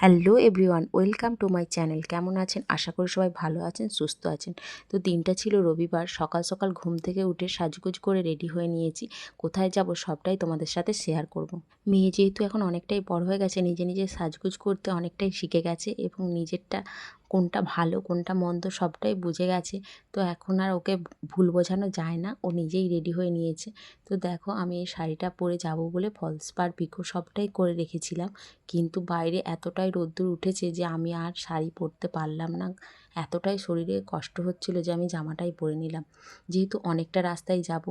Hello everyone, welcome to my channel. কেমন আছেন? আশা করি সবাই ভালো আছেন, সুস্থ আছেন। তো দিনটা ছিল রবিবার, সকাল সকাল ঘুম থেকে উঠে সাজগুজ করে রেডি হয়ে নিয়েছি। কোথায় যাব সবটাই তোমাদের সাথে শেয়ার করব। মেয়ে যেহেতু এখন অনেকটাই বড় হয়ে গেছে, নিজে নিজে সাজগুজ করতে অনেকটাই শিখে গেছে এবং নিজেরটা কোনটা ভালো, কোনটা মন্দ সবটাই বুঝে গেছে। তো এখন আর ওকে ভুল বোঝানো যায় না, ও নিজেই রেডি হয়ে নিয়েছে। তো দেখো আমি এই শাড়িটা পরে যাব বলে ফলস পার পিকো সবটাই করে রেখেছিলাম। কিন্তু বাইরে এতটাই রোদ্দুর উঠেছে যে আমি আর শাড়ি পরতে পারলাম না। এতটাই শরীরে কষ্ট হচ্ছিল যে আমি জামাটাই পরে নিলাম। যেহেতু অনেকটা রাস্তায় যাব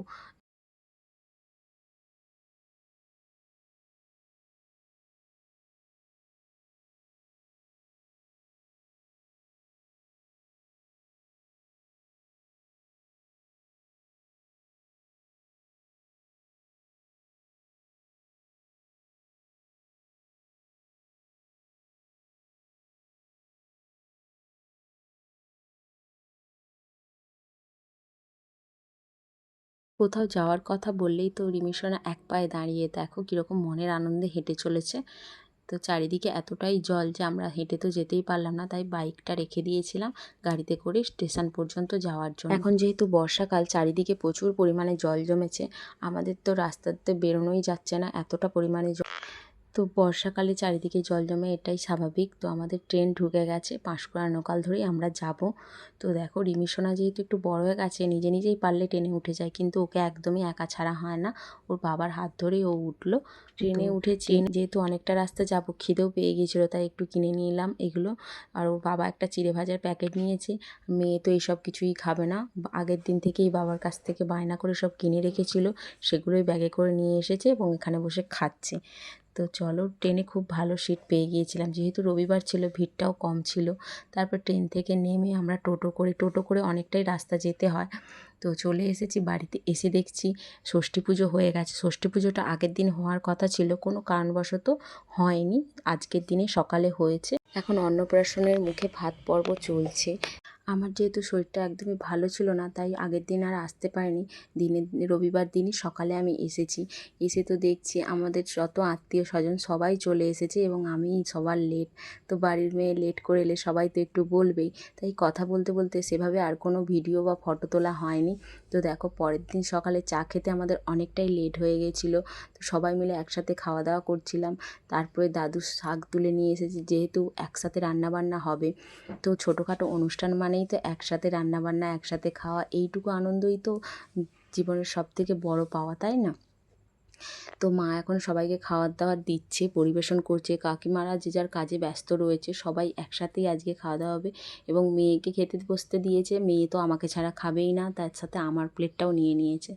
কোথাও যাওয়ার কথা বললেই তো রিমিশনা এক পায়ে দাঁড়িয়ে দেখো কীরকম মনের আনন্দে হেঁটে চলেছে। তো চারিদিকে এতটাই জল যে আমরা হেঁটে তো যেতেই পারলাম না, তাই বাইকটা রেখে দিয়েছিলাম গাড়িতে করে স্টেশন পর্যন্ত যাওয়ার জন্য। এখন যেহেতু বর্ষাকাল, চারিদিকে প্রচুর পরিমাণে জল জমেছে, আমাদের তো রাস্তাতে বেরোনোই যাচ্ছে না, এতটা পরিমাণে জল তো বর্ষাকালে চারিদিকে জল জমে এটাই স্বাভাবিক। তো আমাদের ট্রেন ঢুকে গেছে পাঁশকুড়া নৌকাল ধরেই আমরা যাব। তো দেখো রিমিশোনা যেহেতু একটু বড় হয়ে গেছে নিজে নিজেই পারলে ট্রেনে উঠে যায় কিন্তু ওকে একদমই একা ছাড়া হয় না। ওর বাবার হাত ধরেই ও উঠল। ট্রেনে উঠে ট্রেন যেহেতু অনেকটা রাস্তা যাব খিদেও পেয়ে গিয়েছিল তাই একটু কিনে নিলাম এগুলো। আর ওর বাবা একটা চিড়ে ভাজার প্যাকেট নিয়েছে। মেয়ে তো এইসব কিছুই খাবে না। আগের দিন থেকেই বাবার কাছ থেকে বায়না করে সব কিনে রেখেছিল সেগুলোই ব্যাগে করে নিয়ে এসেছে এবং এখানে বসে খাচ্ছে। তো চলো ট্রেনে খুব ভালো সিট পেয়ে গিয়েছিলাম। যেহেতু রবিবার ছিল, ভিড়টাও কম ছিল, তারপর ট্রেন থেকে নেমে আমরা টোটো করে টোটো করে অনেকটাই রাস্তা যেতে হয়। তো চলে এসেছি বাড়িতে, এসে দেখছি ষষ্ঠী পুজো হয়ে গেছে। ষষ্ঠী পুজোটা আগের দিন হওয়ার কথা ছিল, কোনো কারণবশত হয়নি। আজকের দিনে সকালে হয়েছে। এখন অন্নপ্রাশনের মুখে ভাত পর্ব চলছে। আমার যেহেতু শরীরটা একদমই ভালো ছিল না, তাই আগের দিন আর আসতে পারিনি। দিনে রবিবার দিনই সকালে আমি এসেছি। এসে তো দেখছি আমাদের যত আত্মীয় স্বজন সবাই চলে এসেছে এবং আমি সবার লেট তো বাড়ির মেয়ে লেট করে এলে সবাই তো একটু বলবেই। তাই কথা বলতে বলতে সেভাবে আর কোনো ভিডিও বা ফটো তোলা হয়নি। তো দেখো পরের দিন সকালে চা খেতে আমাদের অনেকটাই লেট হয়ে গেছিল। তো সবাই মিলে একসাথে খাওয়া দাওয়া করছিলাম। তারপরে দাদু শাক তুলে নিয়ে এসেছি, যেহেতু একসাথে রান্নাবান্না হবে। তো ছোটোখাটো অনুষ্ঠান মানেই তো একসাথে রান্নাবান্না, একসাথে খাওয়া, এইটুকু আনন্দই তো জীবনের সব থেকে বড় পাওয়া, তাই না? তো মা এখন সবাইকে খাবার দাবার দিচ্ছে, পরিবেশন করছে, কাকিমারা যে যার কাজে ব্যস্ত রয়েছে, সবাই একসাথেই আজকে খাওয়া দাওয়া হবে এবং মেয়েকে খেতে বসতে দিয়েছে, মেয়ে তো আমাকে ছাড়া খাবেই না, তার সাথে আমার প্লেটটাও নিয়ে নিয়েছে।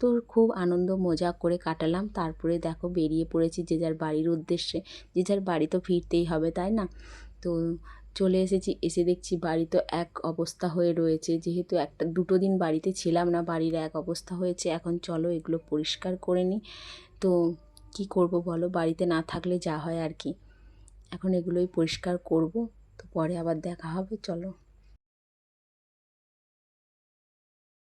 তো খুব আনন্দ মজা করে কাটালাম, তারপরে দেখো বেরিয়ে পড়েছি যে যার বাড়ির উদ্দেশ্যে, যে যার বাড়ি তো ফিরতেই হবে, তাই না? তো চলে এসেছি, এসে দেখছি বাড়ি তো এক অবস্থা হয়ে রয়েছে। যেহেতু একটা, দুটো দিন বাড়িতে ছিলাম না, বাড়ির এক অবস্থা হয়েছে। এখন চলো এগুলো পরিষ্কার করে নিই। তো কি করব বলো? বাড়িতে না থাকলে যা হয় আর কি। এখন এগুলোই পরিষ্কার করব। তো পরে আবার দেখা হবে, চলো।